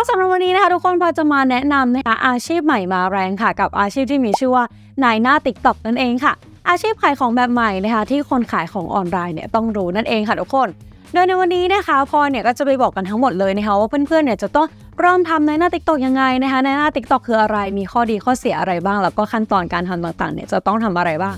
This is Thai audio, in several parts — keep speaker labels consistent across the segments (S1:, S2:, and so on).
S1: ก็สำหรับวันนี้นะคะทุกคนพอจะมาแนะนำนะคะอาชีพใหม่มาแรงค่ะ กับอาชีพที่มีชื่อว่านายหน้าติ๊กต็อกนั่นเองค่ะ อาชีพขายของแบบใหม่นะคะที่คนขายของออนไลน์เนี่ยต้องรู้นั่นเองค่ะทุกคน โดยในวันนี้นะคะพลอเนี่ยก็จะไปบอกกันทั้งหมดเลยนะคะว่าเพื่อนๆเนี่ยจะต้องเริ่มทำในหน้าติ๊กต็อกยังไงนะคะในหน้าติ๊กต็อกคืออะไรมีข้อดีข้อเสียอะไรบ้าง แล้วก็ขั้นตอนการทำต่างๆเนี่ยจะต้องทำอะไรบ้าง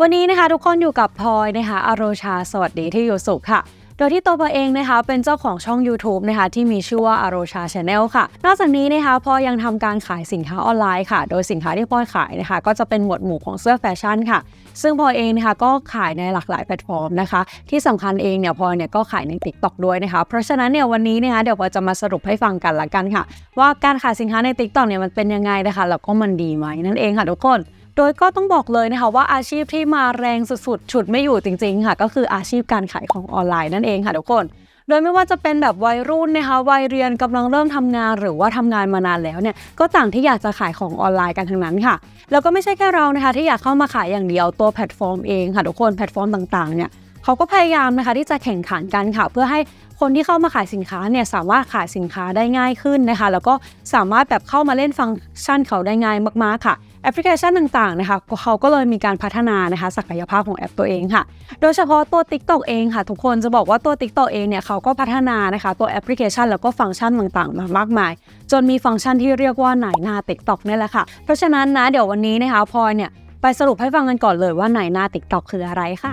S1: วันนี้นะคะทุกคนอยู่กับพลอยนะคะอโรชาสวัสดีที่อยู่สุขค่ะ โดยที่ตัวพลอเองนะคะเป็นเจ้าของช่อง YouTube นะคะที่มีชื่อว่าอโรชาชาแนลค่ะ นอกจากนี้นะคะพอยังทำการขายสินค้าออนไลน์ค่ะ โดยสินค้าที่พอยขายนะคะก็จะเป็นหมวดหมู่ของเสื้อแฟชั่นค่ะ ซึ่งพอยเองนะคะก็ขายในหลากหลายแพลตฟอร์มนะคะ ที่สำคัญเองเนี่ยพอยเนี่ยก็ขายใน TikTok ด้วยนะคะ เพราะฉะนั้นเนี่ยวันนี้นะคะเดี๋ยวพอยจะมาสรุปให้ฟังกันละกันค่ะ ว่าการขายสินค้าใน TikTok เนี่ยมันเป็นยังไงนะคะแล้วก็มันดีไหมนั่นเองค่ะทุกคน โดยก็ต้องบอกเลยนะคะว่าอาชีพที่มาแรงสุดๆ ฉุดไม่อยู่จริงๆค่ะ ก็คืออาชีพการขายของออนไลน์นั่นเองค่ะทุกคนโดยไม่ว่าจะเป็นแบบวัยรุ่นนะคะวัยเรียนกำลังเริ่มทำงานหรือว่าทำงานมานานแล้วเนี่ยก็ต่างที่อยากจะขายของออนไลน์กันทั้งนั้นค่ะ แล้วก็ไม่ใช่แค่เรานะคะที่อยากเข้ามาขายอย่างเดียวตัวแพลตฟอร์มเองค่ะทุกคนแพลตฟอร์มต่างๆเนี่ยเขาก็พยายามนะคะที่จะแข่งขันกันค่ะ เพื่อให้คนที่เข้ามาขายสินค้าเนี่ยสามารถขายสินค้าได้ง่ายขึ้นนะคะ แล้วก็สามารถแบบเข้ามาเล่นฟังก์ชันเขาได้ง่ายมากๆค่ะ อปพลิเคชันต่างๆนะคะเขาก็เลยมีการพัฒนานะคะศักยภาพของแอปตัวเองค่ะ โดยเฉพาะตัว TikTok เองค่ะ ทุกคนจะบอกว่าตัว TikTok เองเนี่ยเขาก็พัฒนานะคะตัวแอปพลิเคชันแล้วก็ฟังก์ชันต่างๆมามากมาย จนมีฟังก์ชันที่เรียกว่าไหนหน้า TikTok นี่แหละค่ะ เพราะฉะนั้นนะเดี๋ยววันนี้นะคะพลอยเนี่ยไปสรุปให้ฟังกันก่อนเลยว่าไหนหน้า TikTok คืออะไรค่ะ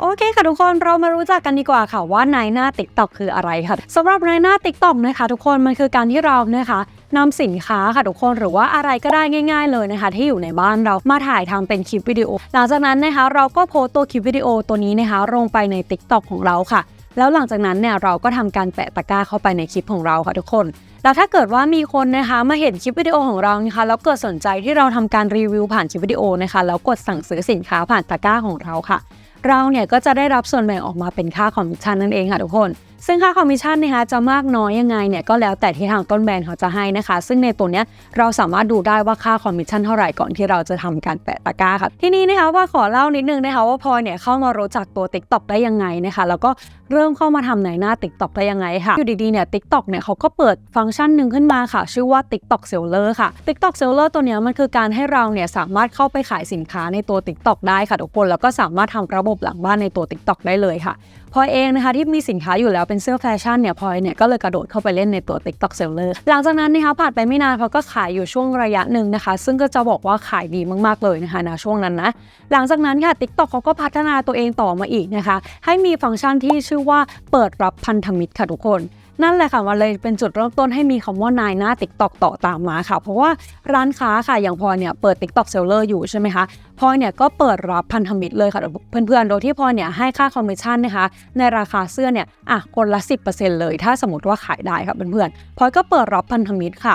S1: โอเคค่ะทุกคนเรามารู้จักกันดีกว่าค่ะว่าในหน้า TikTok คืออะไรค่ะสำหรับในหน้า TikTok นะคะ ทุกคนมันคือการที่เรานะคะ นำสินค้าค่ะทุกคนหรือว่าอะไรก็ได้ง่าย ๆ เลยนะคะ ที่อยู่ในบ้านเรามาถ่ายทำเป็นคลิปวิดีโอ หลังจากนั้นนะคะเราก็โพสต์ตัวคลิปวิดีโอตัวนี้นะคะลงไปใน TikTok ของเราค่ะ แล้วหลังจากนั้นเนี่ยเราก็ทำการแปะตะกร้าเข้าไปในคลิปของเราค่ะทุกคนแล้วถ้าเกิดว่ามีคนนะคะมาเห็นคลิปวิดีโอของเรานะคะแล้วเกิดสนใจที่เราทำการรีวิวผ่านคลิปวิดีโอนะคะแล้วกดสั่งซื้อสินค้าผ่านตะกร้าของเราค่ะ เราเนี่ยก็จะได้รับส่วนแบ่งออกมาเป็นค่าคอมมิชชั่นนั่นเองค่ะทุกคน ซึ่งค่าคอมมิชชั่นนะคะจะมากน้อยยังไงเนี่ยก็แล้วแต่ที่ทางต้นแบรนด์เขาจะให้นะคะ ซึ่งในตัวเนี้ยเราสามารถดูได้ว่าค่าคอมมิชชั่นเท่าไหร่ก่อนที่เราจะทำการแปะตะกร้าค่ะที่นี้นะคะว่าขอเล่านิดนึงนะคะว่าพลอยเนี่ยเข้ามารู้จักตัว TikTok ได้ยังไงนะคะ แล้วก็เริ่มเข้ามาทำในหน้า TikTok ได้ยังไงค่ะ อยู่ดีๆเนี่ย TikTok เนี่ยเขาก็เปิดฟังก์ชันหนึ่งขึ้นมาค่ะ ชื่อว่า TikTok Seller ค่ะ TikTok Seller ตัวเนี้ยมันคือการให้เราเนี่ยสามารถเข้าไปขายสินค้าในตัว TikTok ได้ค่ะทุกคน แล้วก็สามารถทำระบบหลังบ้านในตัว TikTok ได้เลยค่ะพอยเองนะคะที่มีสินค้าอยู่แล้วเป็นเสื้อแฟชั่นเนี่ยพอยเนี่ยก็เลยกระโดดเข้าไปเล่นในตัว TikTok Seller หลังจากนั้นนะคะผ่านไปไม่นานพลอยก็ขายอยู่ช่วงระยะหนึ่งนะคะ ซึ่งก็จะบอกว่าขายดีมากๆเลยนะคะนะช่วงนั้นนะหลังจากนั้นค่ะ TikTok เขาก็พัฒนาตัวเองต่อมาอีกนะคะ ให้มีฟังก์ชันที่ชื่อว่าเปิดรับพันธมิตรค่ะทุกคนนั่นแหละค่ะมันเลยเป็นจุดเริ่มต้นให้มีคำว่านายหน้า TikTok ต่อตามมาค่ะ เพราะว่าร้านค้าค่ะอย่างพลอเนี่ยเปิด TikTok Seller อร์อยู่ใช่ไหมคะพลอเนี่ยก็เปิดรับพันธมิตรเลยค่ะเพื่อนๆ โดยที่พลอเนี่ยให้ค่าคอมมิชชั่นนะคะ ในราคาเสื้อเนี่ยอะคนละ 10%เลย ถ้าสมมติว่าขายได้ค่ะเพื่อนๆพอยก็เปิดรับพันธมิตรค่ะ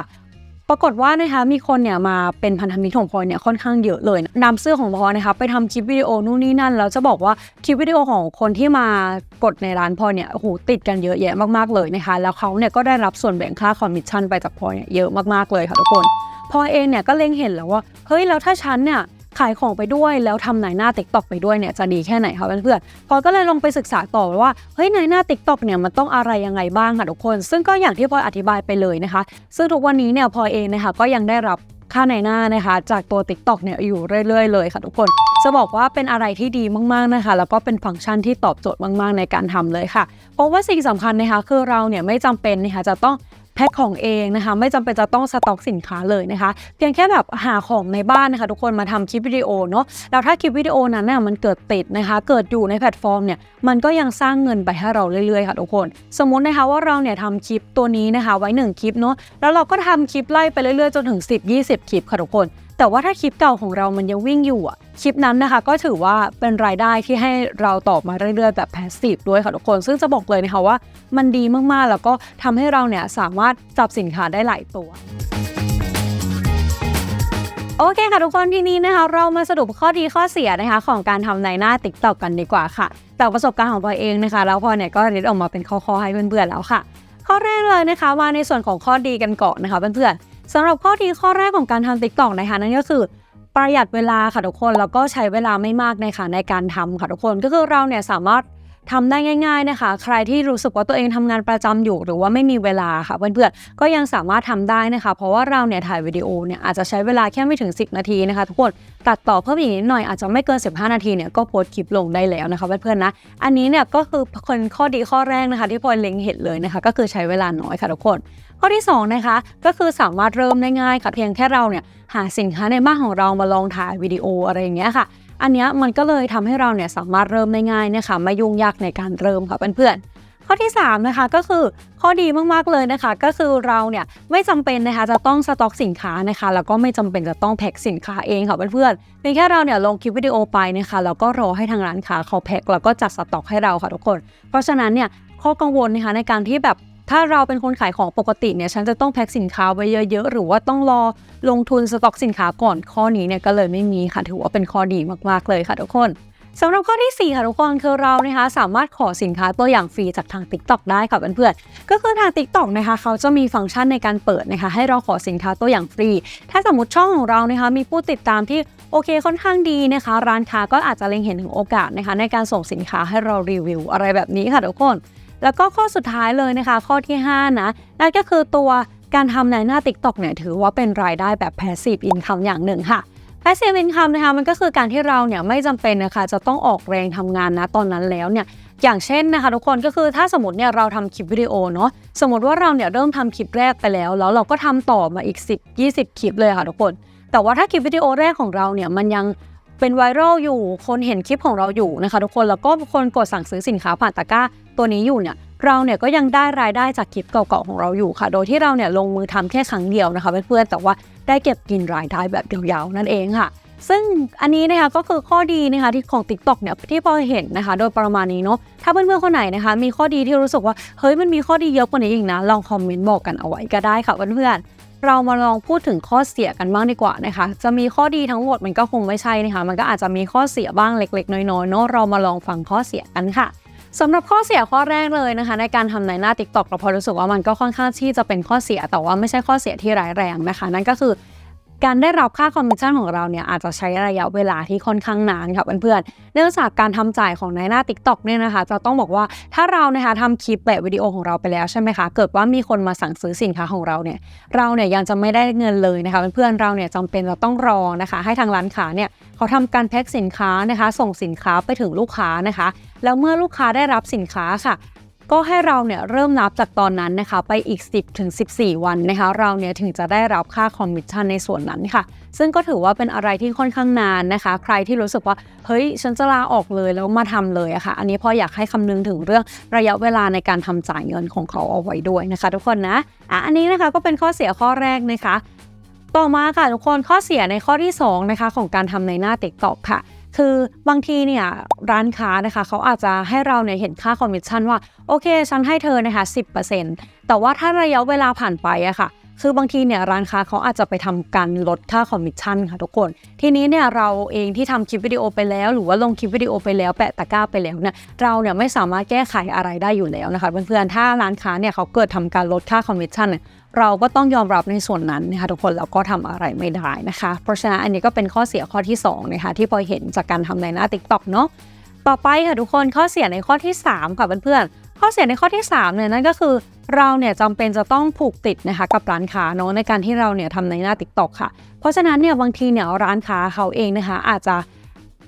S1: ปรากฏว่านะคะมีคนเนี่ยมาเป็นพันธมิตรของพลอยเนี่ยค่อนข้างเยอะเลยนะนำเสื้อของพลอยนะคะไปทำคลิปวิดีโอนู่นนี่นั่นแล้วจะบอกว่าคลิปวิดีโอของคนที่มากดในร้านพลอยเนี่ยโอ้โหติดกันเยอะแยะมากๆเลยนะคะแล้วเขาเนี่ยก็ได้รับส่วนแบ่งค่าคอมมิชชั่นไปจากพลอยเนี่ยเยอะมากๆเลยค่ะทุกคนพลอยเองเนี่ยก็เล็งเห็นแล้วว่าเฮ้ยแล้วถ้าฉันเนี่ย ขายของไปด้วยแล้วทำในหน้า t ิ k t o k ไปด้วยเนี่ยจะดีแค่ไหนคะเพื่อนๆพอก็เลยลงไปศึกษาต่อว่าเฮ้ยในหน้า t ิ k t o k เนี่ยมันต้องอะไรยังไงบ้างค่ะทุกคน ซึ่งก็อย่างที่พลอยอธิบายไปเลยนะคะ ซึ่งทุกวันนี้เนี่ยพลอยเองนะคะก็ยังได้รับค่าในหน้านะคะจากตัว TikTok เนี่ยอยู่เรื่อย ๆ เลยค่ะทุกคน จะบอกว่าเป็นอะไรที่ดีมากๆนะคะ แล้วก็เป็นฟังก์ชันที่ตอบโจทย์มาก ๆ ในการทำเลยค่ะ เพราะว่าสิ่งสำคัญนะคะคือเราเนี่ยไม่จำเป็นนะคะจะต้อง พ็คของเองนะคะ ไม่จำเป็นจะต้องสต็อกสินค้าเลยนะคะ เพียงแค่แบบหาของในบ้านนะคะ ทุกคนมาทำคลิปวิดีโอเนาะแล้วถ้าคลิปวิดีโอนั้นน่ยมันเกิดติดนะคะ เกิดอยู่ในแพลตฟอร์มเนี่ยมันก็ยังสร้างเงินไปให้เราเรื่อยๆค่ะทุกคน สมมตินะคะว่าเราเนี่ยทำคลิปตัวนี้นะคะ ไว้ 1 คลิปเนาะแล้วเราก็ทำคลิปไล่ไปเรื่อยๆจนถึง 10-20 คลิปค่ะทุกคน แต่ว่าถ้าคลิปเก่าของเรามันยังวิ่งอยู่อะคลิปนั้นนะคะก็ถือว่าเป็นรายได้ที่ให้เราตอบมาเรื่อยๆ แบบแพสซีฟด้วยค่ะทุกคน ซึ่งจะบอกเลยนะคะว่า มันดีมากๆ แล้วก็ทำให้เราเนี่ยสามารถจับสินค้าได้หลายตัวโอเคค่ะทุกคนทีนี้นะคะเรามาสรุปข้อดีข้อเสียนะคะของการทำในหน้า t ิ k t o k กันดีกว่าค่ะจากประสบการณ์ของพลอยเองนะคะ แล้วพลอยเนี่ยก็ริดออกมาเป็นข้อๆให้เพื่อนๆแล้วค่ะ ข้อแรกเลยนะคะมาในส่วนของข้อดีกันก่อนนะคะเพื่อนๆ สำหรับข้อดีข้อแรกของการทำ t ิ k t o k นะคะนั่นก็คือประหยัดเวลาค่ะทุกคนแล้วก็ใช้เวลาไม่มากในค่ะในการทำค่ะทุกคนก็คือเราเนี่ยสามารถ ทำได้ง่าย ๆนะคะ ใครที่รู้สึกว่าตัวเองทำงานประจำอยู่ หรือว่าไม่มีเวลาค่ะเพื่อนๆก็ยังสามารถทำได้นะคะ เพราะว่าเราเนี่ยถ่ายวิดีโอเนี่ยอาจจะใช้เวลาแค่ไม่ถึง 10 นาทีนะคะทุกคนตัดต่อเพิ่มอีกนิดหน่อยอาจจะไม่เกิน 15 นาทีเนี่ยก็โพสต์คลิปลงได้แล้วนะคะเพื่อนๆนะอันนี้เนี่ยก็คือคนข้อดีข้อแรกนะคะ ที่พลอยเล็งเห็นเลยนะคะ ก็คือใช้เวลาน้อยค่ะทุกคนข้อที่2นะคะก็คือสามารถเริ่มได้ง่ายค่ะเพียงแค่เราเนี่ยหาสินค้าในบ้านของเรามาลองถ่ายวิดีโออะไรอย่างเงี้ยค่ะ อันนี้มันก็เลยทำให้เราเนี่ยสามารถเริ่มได้ง่ายนะคะไม่ยุ่งยากในการเริ่มค่ะเพื่อนๆข้อที่ 3 นะคะก็คือข้อดีมากๆเลยนะคะ ก็คือเราเนี่ยไม่จำเป็นนะคะจะต้องสต็อกสินค้านะคะแล้วก็ไม่จำเป็นจะต้องแพ็คสินค้าเองค่ะเพื่อนๆเพียงแค่เราเนี่ยลงคลิปวิดีโอไปนะคะแล้วก็รอให้ทางร้านค้าเขาแพ็คแล้วก็จัดสต็อกให้เราค่ะทุกคน เพราะฉะนั้นเนี่ยข้อกังวลนะคะในการที่แบบ ถ้าเราเป็นคนขายของปกติเนี่ยฉันจะต้องแพ็คสินค้าไว้เยอะๆ หรือว่าต้องรอลงทุนสต็อกสินค้าก่อนข้อนี้เนี่ยก็เลยไม่มีค่ะถือว่าเป็นข้อดีมากๆเลยค่ะทุกคนสำหรับข้อที่ 4 ค่ะทุกคนคือเรานะคะสามารถขอสินค้าตัวอย่างฟรีจากทาง TikTok ได้ค่ะเพื่อนๆก็คือทาง TikTok นะคะเขาจะมีฟังก์ชันในการเปิดนะคะให้เราขอสินค้าตัวอย่างฟรี ถ้าสมมติช่องของเรานะคะมีผู้ติดตามที่โอเคค่อนข้างดีนะคะ ร้านค้าก็อาจจะเล็งเห็นถึงโอกาสนะคะในการส่งสินค้าให้เรารีวิวอะไรแบบนี้ค่ะทุกคน แล้วก็ข้อสุดท้ายเลยนะคะ ข้อที่ 5 นะ นั่นก็คือตัวการทำในหน้า TikTok เนี่ยถือว่าเป็นรายได้แบบ passive income อย่างหนึ่งค่ะ passive income นะคะมันก็คือการที่เราเนี่ยไม่จำเป็นนะคะจะต้องออกแรงทำงานนะตอนนั้นแล้วเนี่ยอย่างเช่นนะคะทุกคนก็คือถ้าสมมติเนี่ยเราทำคลิปวิดีโอเนาะสมมติว่าเราเนี่ยเริ่มทำคลิปแรกไปแล้ว แล้วเราก็ทำต่อมาอีก 10 20 คลิปเลยค่ะทุกคน แต่ว่าถ้าคลิปวิดีโอแรกของเราเนี่ยมันยัง เป็นไวรัลอยู่ คนเห็นคลิปของเราอยู่นะคะทุกคนแล้วก็คนกดสั่งซื้อสินค้าผ่านตะกร้าตัวนี้อยู่เนี่ยเราเนี่ยก็ยังได้รายได้จากคลิปเก่าๆของเราอยู่ค่ะ โดยที่เราเนี่ยลงมือทำแค่ครั้งเดียวนะคะเพื่อนๆแต่ว่าได้เก็บกินรายได้แบบยาวๆนั่นเองค่ะ ซึ่งอันนี้นะคะก็คือข้อดีนะคะที่ของ TikTok เนี่ยที่พอเห็นนะคะ โดยประมาณนี้เนาะถ้าเพื่อนๆคนไหนนะคะ มีข้อดีที่รู้สึกว่าเฮ้ยมันมีข้อดีเยอะกว่านี้อีกนะลองคอมเมนต์บอกกันเอาไว้ก็ได้ค่ะเพื่อนๆ เรามาลองพูดถึงข้อเสียกันบ้างดีกว่านะคะ จะมีข้อดีทั้งหมดมันก็คงไม่ใช่นะคะ มันก็อาจจะมีข้อเสียบ้างเล็ก ๆ น้อยๆเนาะเรามาลองฟังข้อเสียกันค่ะสำหรับข้อเสียข้อแรกเลยนะคะ ในการทำในหน้า TikTok เราพอรู้สึกว่ามันก็ค่อนข้างที่จะเป็นข้อเสีย แต่ว่าไม่ใช่ข้อเสียที่ร้ายแรงนะคะ นั่นก็คือ การได้รับค่าคอมมิชชั่นของเราเนี่ยอาจจะใช้ระยะเวลาที่ค่อนข้างนานค่ะเพื่อนๆ เนื่องจากการทำจ่ายของในหน้า TikTok เนี่ยนะคะจะต้องบอกว่าถ้าเรานะคะทำคลิปแบบวิดีโอของเราไปแล้วใช่ไหมคะเกิดว่ามีคนมาสั่งซื้อสินค้าของเราเนี่ยเราเนี่ยยังจะไม่ได้เงินเลยนะคะเพื่อนๆเราเนี่ยจำเป็นจะต้องรอนะคะ ให้ทางร้านค้าเนี่ยเขาทำการแพ็คสินค้านะคะ ส่งสินค้าไปถึงลูกค้านะคะ แล้วเมื่อลูกค้าได้รับสินค้าค่ะ ก็ให้เราเนี่ยเริ่มนับจากตอนนั้นนะคะ ไปอีก 10ถึง14 วันนะคะ เราเนี่ยถึงจะได้รับค่าคอมมิชชั่นในส่วนนั้นค่ะ ซึ่งก็ถือว่าเป็นอะไรที่ค่อนข้างนานนะคะ ใครที่รู้สึกว่าเฮ้ยฉันจะลาออกเลยแล้วมาทำเลยอะค่ะ อันนี้พออยากให้คำนึงถึงเรื่องระยะเวลาในการทำจ่ายเงินของเขาเอาไว้ด้วยนะคะ ทุกคนนะอะอันนี้นะคะก็เป็นข้อเสียข้อแรกนะคะต่อมาค่ะทุกคนข้อเสียในข้อที่2นะคะของการทำในหน้า TikTok ค่ะ คือบางทีเนี่ยร้านค้านะคะเขาอาจจะให้เราเนี่ยเห็นค่าคอมมิชชั่นว่า โอเค ฉันให้เธอนะคะ10%แต่ว่าถ้าระยะเวลาผ่านไปอะค่ะ คือบางทีเนี่ยร้านค้าเขาอาจจะไปทำการลดค่าคอมมิชชั่นค่ะทุกคน ทีนี้เนี่ยเราเองที่ทำคลิปวิดีโอไปแล้ว หรือว่าลงคลิปวิดีโอไปแล้วแปะตะกร้าไปแล้วเนี่ยเราเนี่ยไม่สามารถแก้ไขอะไรได้อยู่แล้วนะคะเพื่อนๆถ้าร้านค้าเนี่ยเขาเกิดทำการลดค่าคอมมิชชั่นเนี่ยเราก็ต้องยอมรับในส่วนนั้นนะคะทุกคนแล้วก็ทำอะไรไม่ได้นะคะ เพราะฉะนั้นอันนี้ก็เป็นข้อเสียข้อที่2นะคะที่พอเห็นจากการทำในหน้า TikTok เนาะต่อไปค่ะทุกคนข้อเสียในข้อที่ 3 ค่ะเพื่อนๆ ข้อเสียในข้อที่3เนี่ยนั่นก็คือเราเนี่ยจำเป็นจะต้องผูกติดนะคะกับร้านค้าเนาะในการที่เราเนี่ยทำในหน้า TikTok ค่ะ เพราะฉะนั้นเนี่ยบางทีเนี่ยร้านค้าเขาเองนะคะอาจจะ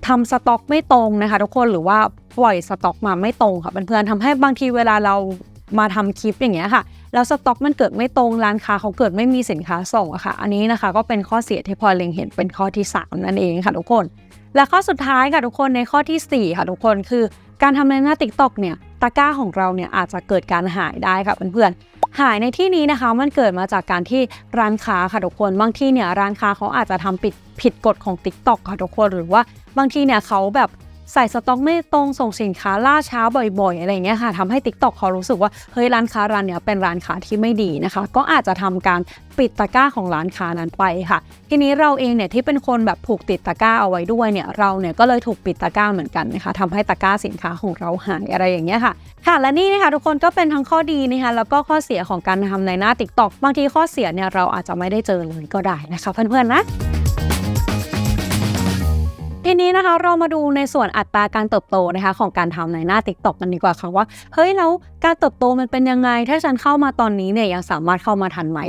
S1: ทำสต็อกไม่ตรงนะคะทุกคนหรือว่าปล่อยสต็อกมาไม่ตรงค่ะเพื่อนๆทำให้บางทีเวลาเรามาทำคลิปอย่างเงี้ยค่ะ แล้วสต็อกมันเกิดไม่ตรงร้านค้าเขาเกิดไม่มีสินค้าส่งอะค่ะ อันนี้นะคะก็เป็นข้อเสียที่พลอเล็งเห็นเป็นข้อที่ 3 นั่นเองค่ะทุกคน และข้อสุดท้ายค่ะทุกคนในข้อทีสี่4 ค่ะทุกคนคือ การทำในหน้า TikTok เนี่ย ตะกร้าของเราเนี่ยอาจจะเกิดการหายได้ค่ะเพื่อนๆหายในที่นี้นะคะมันเกิดมาจากการที่ร้านค้าค่ะทุกคนบางที่เนี่ยร้านค้าเขาอาจจะทำผิดผิดกฎของ TikTok ค่ะทุกคนหรือว่าบางทีเนี่ยเขาแบบ ใส่สต็อกไม่ตรงส่งสินค้าล่าช้าบ่อยๆ อะไรอย่างเงี้ยค่ะทำให้ TikTok เขารู้สึกว่าเฮ้ยร้านค้าร้านเนี้ยเป็นร้านค้าที่ไม่ดีนะคะ ก็อาจจะทำการปิดตะกร้าของร้านค้านั้นไปค่ะ ทีนี้เราเองเนี่ยที่เป็นคนแบบผูกติดตะกร้าเอาไว้ด้วยเนี่ยเราเนี่ยก็เลยถูกปิดตะกร้าเหมือนกันนะคะทำให้ตะกร้าสินค้าของเราหายอะไรอย่างเงี้ยค่ะ ค่ะและนี่นะคะทุกคนก็เป็นทั้งข้อดีนะคะแล้วก็ข้อเสียของการทำในหน้า TikTok บางทีข้อเสียเนี่ยเราอาจจะไม่ได้เจอเลยก็ได้นะคะเพื่อนๆนะ ทีนี้นะคะเรามาดูในส่วนอัตราการเติบโตนะคะของการทำในหน้า t ิ k t o k กันดีกว่าค่ะว่าเฮ้ยแล้วการเติบโตมันเป็นยังไง ถ้าฉันเข้ามาตอนนี้เนี่ยยังสามารถเข้ามาทันไหม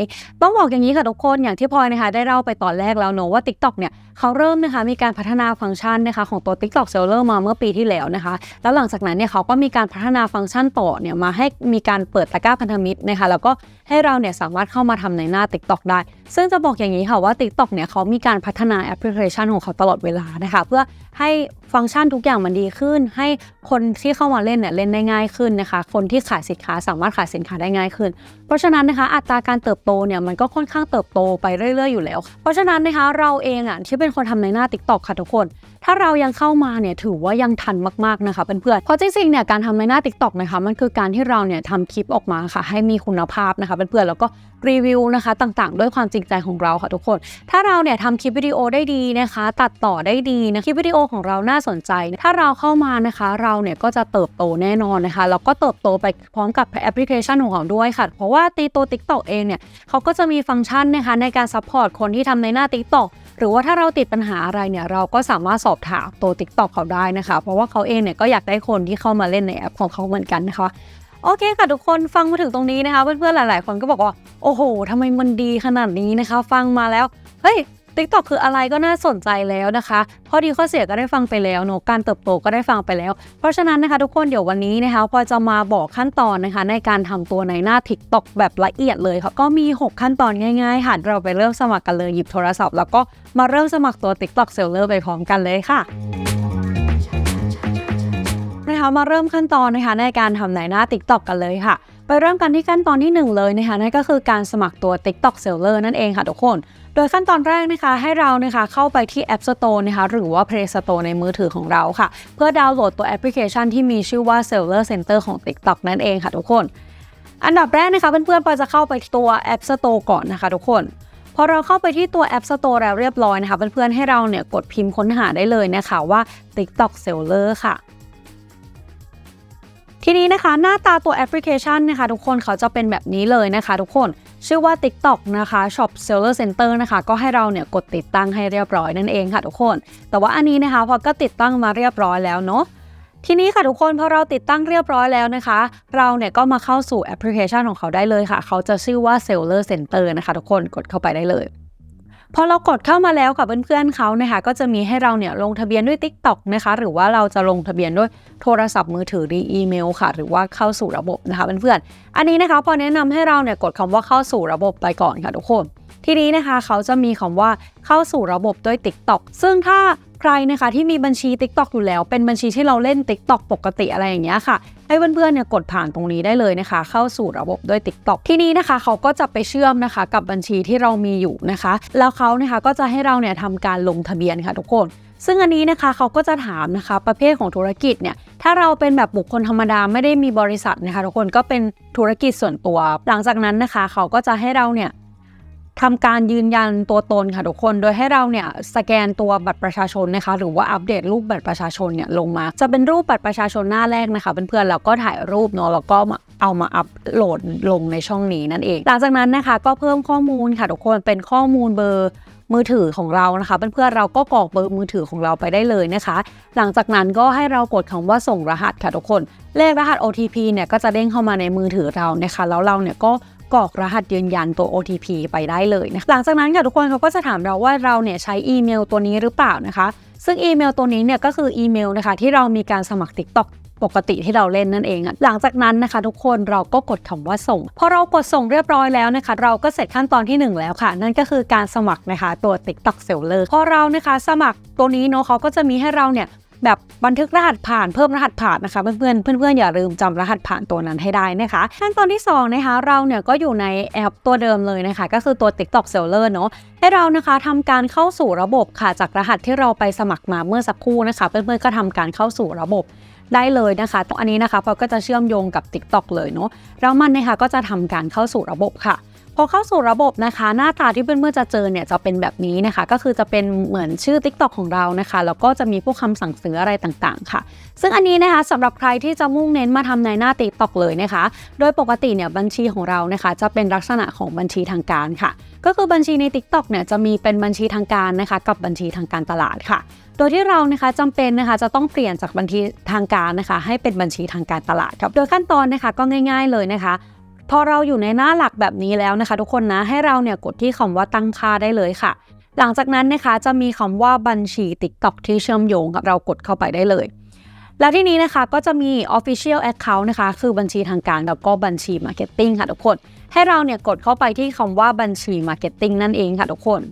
S1: ต้องบอกอย่างนี้ค่ะทุกคนอย่างที่พลอยนะคะได้เล่าไปตอนแรกแล้วเนอะว่า t ิ k t o k เนี่ยเขาเริ่มนะคะมีการพัฒนาฟังก์ชันนะคะของตัว TikTok Seller มาเมื่อปีที่แล้วนะคะ แล้วหลังจากนั้นเนี่ยเขาก็มีการพัฒนาฟังก์ชันต่อเนี่ยมาให้มีการเปิดตะกร้าพันธมิตรนะคะแล้วก็ให้เราเนี่ยสามารถเข้ามาทำในหน้า TikTok ได้ ซึ่งจะบอกอย่างนี้ค่ะว่า TikTok เนี่ยเขามีการพัฒนาแอปพลิเคชันของเขาตลอดเวลานะคะเพื่อให้ฟังก์ชันทุกอย่างมันดีขึ้น ให้คนที่เข้ามาเล่นเนี่ยเล่นได้ง่ายขึ้นนะคะ คนที่ขายสินค้าสามารถขายสินค้าได้ง่ายขึ้นเพราะฉะนั้นนะคะอัตราการเติบโตเนี่ยมันก็ค่อนข้างเติบโตไปเรื่อยๆอยู่แล้ว เพราะฉะนั้นนะคะเราเองอะที่เป็นคนทำในหน้า t ิ k t o k ค่ะทุกคน ถ้าเรายังเข้ามาเนี่ยถือว่ายังทันมากๆนะคะเพื่อนๆเพราะจริงๆเนี่ยการทำในหน้า t ิ k t o k นะคะมันคือการที่เราเนี่ยทำคลิปออกมาค่ะ ให้มีคุณภาพนะคะเพื่อนๆแล้วก็รีวิวนะคะต่างๆ ด้วยความจริงใจของเราค่ะทุกคน ถ้าเราเนี่ยทำคลิปวิดีโอได้ดีนะคะ ตัดต่อได้ดีนะคลิปวิดีโอของเราน่าสนใจ ถ้าเราเข้ามานะคะเราเนี่ยก็จะเติบโตแน่นอนนะคะแล้วก็เติบโตไปพร้อมกับแอปพลิเคชันของเราด้วยค่ะ เพราะว่าตีตัว TikTok เองเนี่ยเขาก็จะมีฟังก์ชันนะคะในการซัพพอร์ตคนที่ทำในหน้า TikTok หรือว่าถ้าเราติดปัญหาอะไรเนี่ยเราก็สามารถสอบถามตัว TikTok เขาได้นะคะ เพราะว่าเขาเองเนี่ยก็อยากได้คนที่เข้ามาเล่นในแอปของเขาเหมือนกันนะคะโอเคค่ะทุกคนฟังมาถึงตรงนี้นะคะ เพื่อนๆหลาย ๆ คนก็บอกว่า โอ้โหทำไมมันดีขนาดนี้นะคะ ฟังมาแล้ว เฮ้ย ติ๊กต็อกคืออะไรก็น่าสนใจแล้วนะคะข้อดีข้อเสียก็ได้ฟังไปแล้วเนอะการเติบโตก็ได้ฟังไปแล้ว เพราะฉะนั้นนะคะทุกคนเดี๋ยววันนี้นะคะพอจะมาบอกขั้นตอนนะคะในการทำตัวในหน้า TikTok แบบละเอียดเลยค่ะก็มี 6 ขั้นตอนง่ายๆค่ะเราไปเริ่มสมัครกันเลยหยิบโทรศัพท์ แล้วก็มาเริ่มสมัครตัว TikTok Seller ไปพร้อมกันเลยค่ะนะคะมาเริ่มขั้นตอนนะคะในการทำในหน้า TikTok กันเลยค่ะ ไปเริ่มกันที่ขั้นตอนที่ 1 เลยนะคะนั่นก็คือการสมัครตัว TikTok Seller นั่นเองค่ะทุกคน โดยขั้นตอนแรกนะคะให้เรานะคะเข้าไปที่ App Store นะคะหรือว่า Play Store ในมือถือของเราค่ะ เพื่อดาวน์โหลดตัวแอปพลิเคชันที่มีชื่อว่า Seller Center ของ TikTok นั่นเองค่ะทุกคน อันดับแรกนะคะเพื่อนๆปอจะเข้าไปตัว App Store ก่อนนะคะทุกคนพอเราเข้าไปที่ตัว App Store แล้วเรียบร้อยนะคะเพื่อนๆให้เราเนี่ยกดพิมพ์ค้นหาได้เลยนะคะว่า TikTok Seller ค่ะ ทีนี้นะคะหน้าตาตัวแอปพลิเคชันนะคะทุกคนเขาจะเป็นแบบนี้เลยนะคะทุกคนชื่อว่า TikTok นะคะ Shop Seller Center นะคะก็ให้เราเนี่ยกดติดตั้งให้เรียบร้อยนั่นเองค่ะทุกคน แต่ว่าอันนี้นะคะพอก็ติดตั้งมาเรียบร้อยแล้วเนาะทีนี้ค่ะทุกคนพอเราติดตั้งเรียบร้อยแล้วนะคะ เราเนี่ยก็มาเข้าสู่แอปพลิเคชันของเขาได้เลยค่ะ เขาจะชื่อว่า Seller Center นะคะทุกคนกดเข้าไปได้เลย พอเรากดเข้ามาแล้วกับเพื่อนๆเขานะคะก็จะมีให้เราเนี่ยลงทะเบียนด้วย TikTok นะคะ หรือว่าเราจะลงทะเบียนด้วยโทรศัพท์มือถือหรืออีเมลค่ะ หรือว่าเข้าสู่ระบบนะคะเพื่อนๆอันนี้นะคะพอแนะนำให้เราเนี่ยกดคำว่าเข้าสู่ระบบไปก่อนค่ะทุกคนทีนี้นะคะเขาจะมีคำว่าเข้าสู่ระบบด้วย TikTok ซึ่งถ้า ใครนะคะที่มีบัญชี TikTok อยู่แล้ว เป็นบัญชีที่เราเล่น TikTok ปกติอะไรอย่างเงี้ยค่ะ ให้เพื่อนๆเนี่ยกดผ่านตรงนี้ได้เลยนะคะ เข้าสู่ระบบด้วย TikTok ที่นี้นะคะเขาก็จะไปเชื่อมนะคะกับบัญชีที่เรามีอยู่นะคะ แล้วเขานะคะก็จะให้เราเนี่ยทำการลงทะเบียนค่ะทุกคนซึ่งอันนี้นะคะเขาก็จะถามนะคะประเภทของธุรกิจเนี่ยถ้าเราเป็นแบบบุคคลธรรมดาไม่ได้มีบริษัทนะคะทุกคนก็เป็นธุรกิจส่วนตัว หลังจากนั้นนะคะเขาก็จะให้เราเนี่ย ทำการยืนยันตัวตนค่ะทุกคน โดยให้เราเนี่ยสแกนตัวบัตรประชาชนนะคะ หรือว่าอัปเดตรูปบัตรประชาชนเนี่ยลงมา จะเป็นรูปบัตรประชาชนหน้าแรกนะคะเพื่อนๆแล้วก็ถ่ายรูปเนาะแล้วก็มาเอามาอัปโหลดลงในช่องนี้นั่นเอง หลังจากนั้นนะคะก็เพิ่มข้อมูลค่ะทุกคนเป็นข้อมูลเบอร์มือถือของเรานะคะเพื่อนๆเราก็กรอกเบอร์มือถือของเราไปได้เลยนะคะ หลังจากนั้นก็ให้เรากดคำว่าส่งรหัสค่ะทุกคน เลขรหัส OTP เนี่ยก็จะเด้งเข้ามาในมือถือเรานะคะ แล้วเราเนี่ยก็ กรอกรหัสยืนยันตัว OTP ไปได้เลยนะหลังจากนั้นค่ะทุกคนเขาก็จะถามเราว่าเราเนี่ยใช้อีเมลตัวนี้หรือเปล่านะคะ ซึ่งอีเมลตัวนี้เนี่ยก็คืออีเมลนะคะที่เรามีการสมัคร TikTok ปกติที่เราเล่นนั่นเองอะหลังจากนั้นนะคะ ทุกคนเราก็กดคำว่าส่ง พอเรากดส่งเรียบร้อยแล้วนะคะ เราก็เสร็จขั้นตอนที่ 1 แล้วค่ะ นั่นก็คือการสมัครนะคะตัว TikTok Seller พอเรานะคะ สมัครตัวนี้เนาะเขาก็จะมีให้เราเนี่ย แบบบันทึกรหัสผ่านเพิ่มรหัสผ่านนะคะ เพื่อนๆเพื่อนๆอย่าลืมจำรหัสผ่านตัวนั้นให้ได้นะคะขั้นตอนที่2นะคะเราเนี่ยก็อยู่ในแอปตัวเดิมเลยนะคะ ก็คือตัว TikTok Seller เนาะให้เรานะคะทำการเข้าสู่ระบบค่ะจากรหัสที่เราไปสมัครมาเมื่อสักครู่นะคะเพื่อนๆก็ทำการเข้าสู่ระบบได้เลยนะคะอันนี้นะคะพอก็จะเชื่อมโยงกับ TikTok เลยเนาะแล้วมันนะคะก็จะทำการเข้าสู่ระบบค่ะ พอเข้าสู่ระบบนะคะ หน้าตาที่เพื่อนๆจะเจอเนี่ยจะเป็นแบบนี้นะคะ ก็คือจะเป็นเหมือนชื่อ TikTok ของเรานะคะ แล้วก็จะมีพวกคำสั่งซื้ออะไรต่างๆ ค่ะ ซึ่งอันนี้นะคะสำหรับใครที่จะมุ่งเน้นมาทำในหน้า TikTok เลยนะคะ โดยปกติเนี่ยบัญชีของเรานะคะ จะเป็นลักษณะของบัญชีทางการค่ะ ก็คือบัญชีใน TikTok เนี่ยจะมีเป็นบัญชีทางการนะคะ กับบัญชีทางการตลาดค่ะโดยที่เรานะคะจำเป็นนะคะจะต้องเปลี่ยนจากบัญชีทางการนะคะ ให้เป็นบัญชีทางการตลาดครับ โดยขั้นตอนนะคะก็ง่าย ๆเลยนะคะ พอเราอยู่ในหน้าหลักแบบนี้แล้วนะคะ ทุกคนนะให้เราเนี่ยกดที่คำว่าตั้งค่าได้เลยค่ะ หลังจากนั้นนะคะจะมีคำว่าบัญชี TikTok ที่เชื่อมโยงกับเรากดเข้าไปได้เลย แล้วที่นี้นะคะก็จะมี Official Account นะคะ คือบัญชีทางการแล้วก็บัญชี Marketing ค่ะทุกคน ให้เราเนี่ยกดเข้าไปที่คำว่าบัญชี Marketing นั่นเองค่ะทุกคน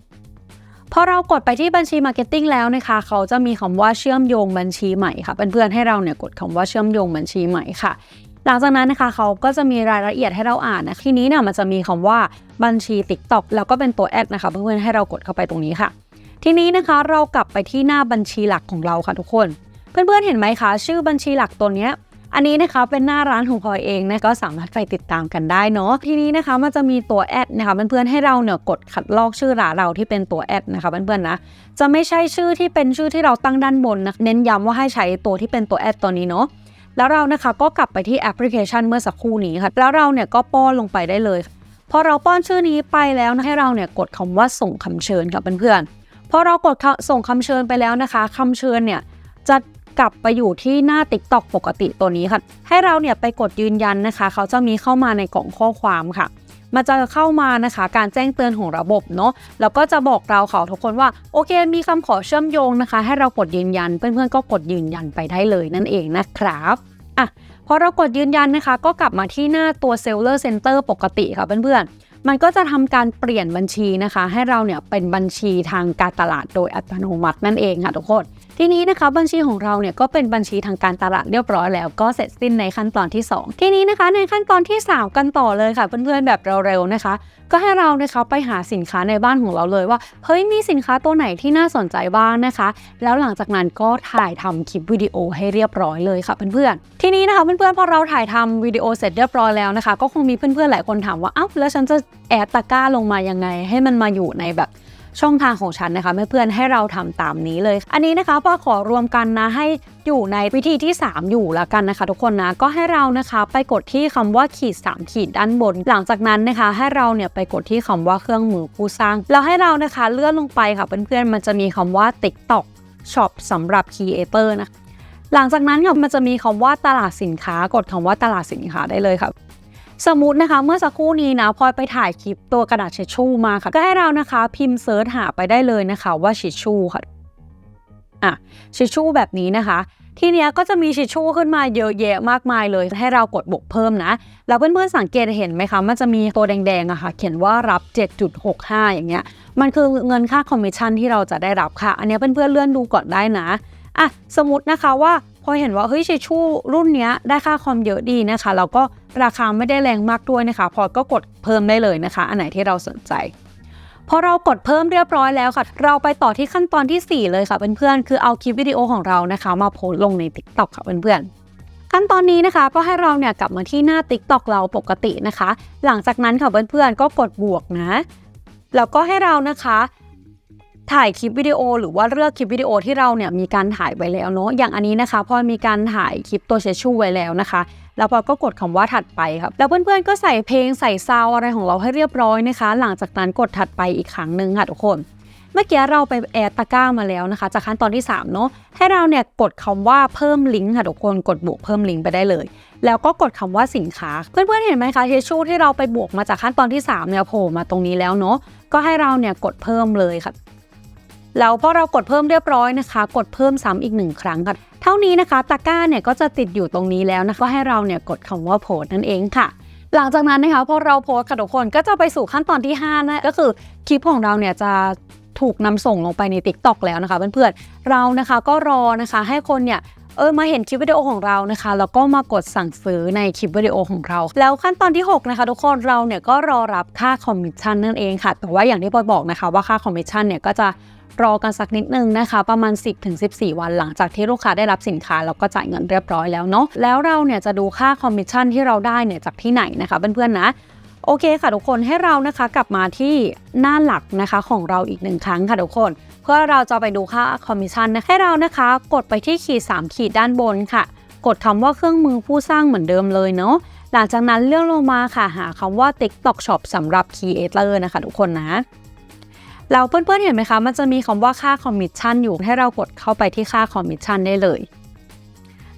S1: พอเรากดไปที่บัญชี Marketing แล้วนะคะ เขาจะมีคำว่าเชื่อมโยงบัญชีใหม่ค่ะเพื่อนๆให้เราเนี่ยกดคำว่าเชื่อมโยงบัญชีใหม่ค่ะ หลังจากนั้นนะคะเขาก็จะมีรายละเอียดให้เราอ่านนะทีนี้เนี่ยมันจะมีคำว่าบัญชี TikTok แล้วก็เป็นตัวแอดนะคะเพื่อนๆให้เรากดเข้าไปตรงนี้ค่ะ ทีนี้นะคะเรากลับไปที่หน้าบัญชีหลักของเราค่ะทุกคน เพื่อนๆเห็นไหมคะ ชื่อบัญชีหลักตัวเนี้ยอันนี้นะคะเป็นหน้าร้านของพลอยเองนะก็สามารถไปติดตามกันได้เนาะทีนี้นะคะมันจะมีตัวแอดนะคะเพื่อนๆให้เราเนี่ยกดคัดลอกชื่อร้านเราที่เป็นตัวแอดนะคะเพื่อนๆนะจะไม่ใช่ชื่อที่เป็นชื่อที่เราตั้งด้านบนนะเน้นย้ำว่าให้ใช้ตัวที่เป็นตัวแอดตัวนี้เนาะ แล้วเรานะคะก็กลับไปที่แอปพลิเคชันเมื่อสักครู่นี้ค่ะ แล้วเราเนี่ยก็ป้อนลงไปได้เลยพอเราป้อนชื่อนี้ไปแล้วนะให้เราเนี่ยกดคำว่าส่งคำเชิญค่ะเพื่อนๆพอเรากดส่งคำเชิญไปแล้วนะคะคำเชิญเนี่ยจะกลับไปอยู่ที่หน้า TikTok ปกติตัวนี้ค่ะ ให้เราเนี่ยไปกดยืนยันนะคะ เขาจะมีเข้ามาในกล่องข้อความค่ะ มันจะเข้ามานะคะ การแจ้งเตือนของระบบเนาะแล้วก็จะบอกเราเขาทุกคนว่าโอเค มีคำขอเชื่อมโยงนะคะ ให้เรากดยืนยัน เพื่อนๆก็กดยืนยันไปได้เลยนั่นเองนะครับอะพอเรากดยืนยันนะคะ ก็กลับมาที่หน้าตัว Seller Center ปกติค่ะเพื่อนๆ มันก็จะทำการเปลี่ยนบัญชีนะคะ ให้เราเนี่ยเป็นบัญชีทางการตลาดโดยอัตโนมัตินั่นเองค่ะทุกคน ทีนี้นะคะบัญชีของเราเนี่ยก็เป็นบัญชีทางการตลาดเรียบร้อยแล้วก็เสร็จสิ้นในขั้นตอนที่ 2 ทีนี้นะคะในขั้นตอนที่ 3 กันต่อเลยค่ะ เพื่อนๆแบบเร็วๆนะคะ ก็ให้เรานะคะไปหาสินค้าในบ้านของเราเลยว่าเฮ้ยมีสินค้าตัวไหนที่น่าสนใจบ้างนะคะ แล้วหลังจากนั้นก็ถ่ายทำคลิปวิดีโอให้เรียบร้อยเลยค่ะเพื่อนๆทีนี้นะคะเพื่อนๆพอเราถ่ายทำวิดีโอเสร็จเรียบร้อยแล้วนะคะ ก็คงมีเพื่อนๆหลายคนถามว่าอ้าวแล้วฉันจะแอดตะกร้าลงมายังไง ให้มันมาอยู่ในแบบ ช่องทางของฉันนะคะเพื่อนๆให้เราทำตามนี้เลย อันนี้นะคะพอขอรวมกันนะให้อยู่ในวิธีที่ 3 อยู่ล้วกันนะคะ ทุกคนนะก็ให้เรานะคะไปกดที่คำว่าขีด 3 ขีดด้านบน หลังจากนั้นนะคะ ให้เราเนี่ยไปกดที่คำว่าเครื่องมือผู้สร้าง แล้วให้เรานะคะเลื่อนลงไปค่ะเพื่อนๆมันจะมีคำว่า TikTok Shop สำหรับ Creator นะหลังจากนั้นค่ะมันจะมีคำว่าตลาดสินค้ากดคำว่าตลาดสินค้าได้เลยค่ะ สมมตินะคะ เมื่อสักครู่นี้นะพลอยไปถ่ายคลิปตัวกระดาษเชดชู่มาค่ะ ก็ให้เรานะคะ พิมพ์เซิร์ชหาไปได้เลยนะคะ ว่าชิชชู่ค่ะอะชิชชู่แบบนี้นะคะ ทีเนี้ยก็จะมีชิชชู่ขึ้นมาเยอะแยะมากมายเลย ให้เรากดบวกเพิ่มนะแล้วเพื่อนๆสังเกตเห็นไหมคะ มันจะมีตัวแดงๆอะค่ะ เขียนว่ารับ 7.65 อย่างเงี้ย มันคือเงินค่าคอมมิชชั่นที่เราจะได้รับค่ะ อันนี้เพื่อนๆเลื่อนดูก่อนได้นะอะสมมตินะคะว่า พอเห็นว่าเฮ้ยชิชชู่รุ่นเนี้ยได้ค่าคอมเยอะดีนะคะ แล้วก็ราคาไม่ได้แรงมากด้วยนะคะ พอก็กดเพิ่มได้เลยนะคะ อันไหนที่เราสนใจพอเรากดเพิ่มเรียบร้อยแล้วค่ะ เราไปต่อที่ขั้นตอนทีสี่4 เลยค่ะเพื่อนๆคือเอาคลิปวิดีโอของเรานะคะ มาโพสลงใน TikTok ค่ะเพื่อนๆขั้นตอนนี้นะคะก็ให้เราเนี่ยกลับมาที่หน้า TikTok เราปกตินะคะ หลังจากนั้นค่ะเพื่อนๆก็กดบวกนะ แล้วก็ให้เรานะคะ ถ่ายคลิปวิดีโอ หรือว่าเลือกคลิปวิดีโอที่เราเนี่ยมีการถ่ายไว้แล้วเนาะอย่างอันนี้นะคะพอมีการถ่ายคลิปตัวเชชชูไว้แล้วนะคะ แล้วพอก็กดคำว่าถัดไปครับแล้วเพื่อนๆก็ใส่เพลงใส่ซาวอะไรของเราให้เรียบร้อยนะคะ หลังจากนั้นกดถัดไปอีกครั้งหนึ่งค่ะทุกคนเมื่อกี้เราไปแอดตะกร้ามาแล้วนะคะ จากขั้นตอนที่3เนาะให้เราเนี่ยกดคำว่าเพิ่มลิงก์ค่ะทุกคนกดบวกเพิ่มลิงก์ไปได้เลย แล้วก็กดคำว่าสินค้า เพื่อนๆเห็นไหมคะเทชูที่เราไปบวกมาจากขั้นตอนที่3เนี่ยโผล่มาตรงนี้แล้วเนาะก็ให้เราเนี่ยกดเพิ่มเลยค่ะ แล้วพอเรากดเพิ่มเรียบร้อยนะคะ กดเพิ่มซ้ำอีกหนึ่งครั้งค่ะเท่านี้นะคะตะกร้าเนี่ยก็จะติดอยู่ตรงนี้แล้วนะคะก็ให้เราเนี่ยกดคำว่าโพสนั่นเองค่ะ หลังจากนั้นนะคะพอเราโพสค่ะทุกคนก็จะไปสู่ขั้นตอนที่5นะก็คือคลิปของเราเนี่ยจะถูกนำส่งลงไปใน Tik t o อกแล้วนะคะเพื่อนๆเรานะคะก็รอนะคะให้คนเนี่ย เออมาเห็นคลิปวิดีโอของเรานะคะแล้วก็มากดสั่งซื้อในคลิปวิดีโอของเรา แล้วขั้นตอนที่ 6 นะคะทุกคนเราเนี่ยก็รอรับค่าคอมมิชชั่นนั่นเองค่ะ แต่ว่าอย่างที่ปอยบอกนะคะว่าค่าคอมมิชชั่นเนี่ยก็จะรอกันสักนิดนึงนะคะ ประมาณ 10-14 วันหลังจากที่ลูกค้าได้รับสินค้าแล้วก็จ่ายเงินเรียบร้อยแล้วเนาะแล้วเราเนี่ยจะดูค่าคอมมิชชั่นที่เราได้เนี่ยจากที่ไหนนะคะเพื่อนๆนะ โอเคค่ะทุกคนให้เรานะคะกลับมาที่หน้าหลักนะคะของเราอีกหนึ่งครั้งค่ะทุกคน เพื่อเราจะไปดูค่าคอมมิชชั่นนะให้เรานะคะ กดไปที่ขีด 3 ขีดด้านบนค่ะ กดคำว่าเครื่องมือผู้สร้างเหมือนเดิมเลยเนาะหลังจากนั้นเลื่อนลงมาค่ะหาคำว่า TikTok Shop สำหรับ Creator นะคะทุกคนนะแล้วเพื่อนๆเห็นไหมคะ มันจะมีคำว่าค่าคอมมิชชั่นอยู่ให้เรากดเข้าไปที่ค่าคอมมิชชั่นได้เลย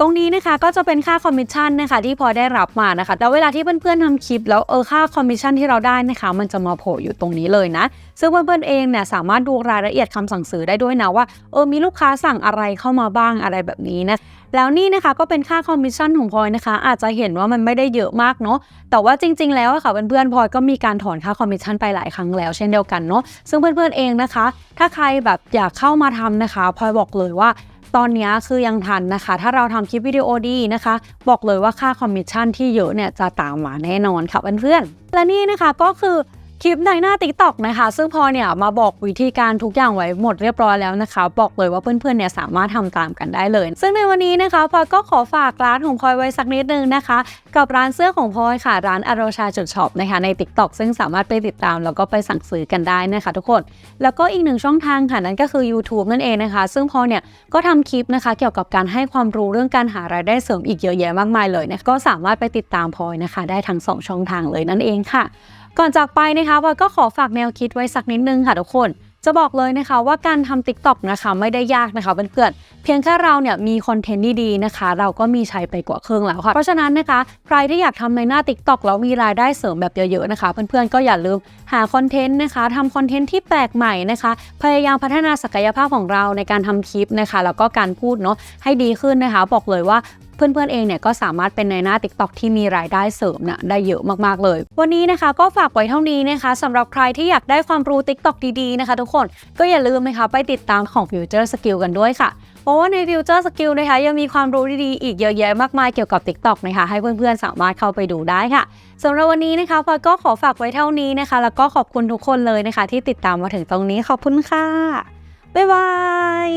S1: ตรงนี้นะคะก็จะเป็นค่าคอมมิชชั่นนะคะที่พอได้รับมานะคะแล้วเวลาที่เพื่อนๆทำคลิป แล้วเออค่าคอมมิชชั่นที่เราได้นะคะ มันจะมาโผล่อยู่ตรงนี้เลยนะ ซึ่งเพื่อนๆเองเนี่ยสามารถดูรายละเอียดคำสั่งซื้อได้ด้วยนะว่าเออมีลูกค้าสั่งอะไรเข้ามาบ้างอะไรแบบนี้นะแล้วนี่นะคะก็เป็นค่าคอมมิชชั่นของพลอยนะคะ อาจจะเห็นว่ามันไม่ได้เยอะมากเนาะแต่ว่าจริง ๆ แล้วค่ะเพื่อนๆพลอยก็มีการถอนค่าคอมมิชชั่นไปหลายครั้งแล้วเช่นเดียวกันเนาะซึ่งเพื่อนๆเองนะคะ ถ้าใครแบบอยากเข้ามาทำนะคะพลอยบอกเลยว่า ตอนนี้คือยังทันนะคะ ถ้าเราทำคลิปวิดีโอดีนะคะ บอกเลยว่าค่าคอมมิชชั่นที่เยอะเนี่ยจะตามมาแน่นอนค่ะเพื่อนๆและนี่นะคะก็คือ คลิปในหน้า t ิ k t o k นะคะ ซึ่งพอเนี่ยมาบอกวิธีการทุกอย่างไว้หมดเรียบร้อยแล้วนะคะ บอกเลยว่าเพื่อนๆเนี่ยสามารถทำตามกันได้เลย ซึ่งในวันนี้นะคะพลอยก็ขอฝากร้านของพลอยไว้สักนิดนึงนะคะ กับร้านเสื้อของพลอยค่ะ ร้านอโรชาจุดช็อปนะคะใน t ิ k t o k ซึ่งสามารถไปติดตามแล้วก็ไปสั่งซื้อกันได้นะคะ ทุกคน แล้วก็อีกหนึ่งช่องทางค่ะนั่นก็คือ YouTube นั่นเองนะคะ ซึ่งพอเนี่ยก็ทำคลิปนะคะ เกี่ยวกับการให้ความรู้เรื่องการหารายได้เสริมอีกเยอะแยะมากมายเลยนะก็สามารถไปติดตามพลอยนะคะ ได้ทั้ง 2 ช่องทางเลยนั่นเองค่ะ ก่อนจากไปนะคะพลอยก็ขอฝากแนวคิดไว้สักนิดนึงค่ะทุกคน จะบอกเลยนะคะว่าการทำ TikTok นะคะไม่ได้ยากนะคะเพื่อนๆเพียงแค่เราเนี่ยมีคอนเทนต์ดีๆนะคะ เราก็มีใช้ไปกว่าครึ่งแล้วค่ะ เพราะฉะนั้นนะคะ ใครที่อยากทำในหน้า TikTok แล้วมีรายได้เสริมแบบเยอะๆนะคะ เพื่อนๆก็อย่าลืมหาคอนเทนต์นะคะทำคอนเทนต์ที่แปลกใหม่นะคะ พยายามพัฒนาศักยภาพของเราในการทำคลิปนะคะ แล้วก็การพูดเนาะให้ดีขึ้นนะคะ บอกเลยว่า เพื่อนๆเองเนี่ยก็สามารถเป็นในหน้า TikTok ที่มีรายได้เสริมนะได้เยอะมากๆเลย วันนี้นะคะก็ฝากไว้เท่านี้นะคะสำหรับใครที่อยากได้ความรู้ TikTok ดีๆนะคะทุกคนก็อย่าลืมนะคะไปติดตามของ Future Skill กันด้วยค่ะเพราะว่าใน Future Skill นะคะยังมีความรู้ดีๆอีกเยอะแยะมากมายเกี่ยวกับ TikTok นะคะให้เพื่อนๆสามารถเข้าไปดูได้ค่ะสำหรับวันนี้นะคะพอยก็ขอฝากไว้เท่านี้นะคะ แล้วก็ขอบคุณทุกคนเลยนะคะ ที่ติดตามมาถึงตรงนี้ขอบคุณค่ะบ๊ายบาย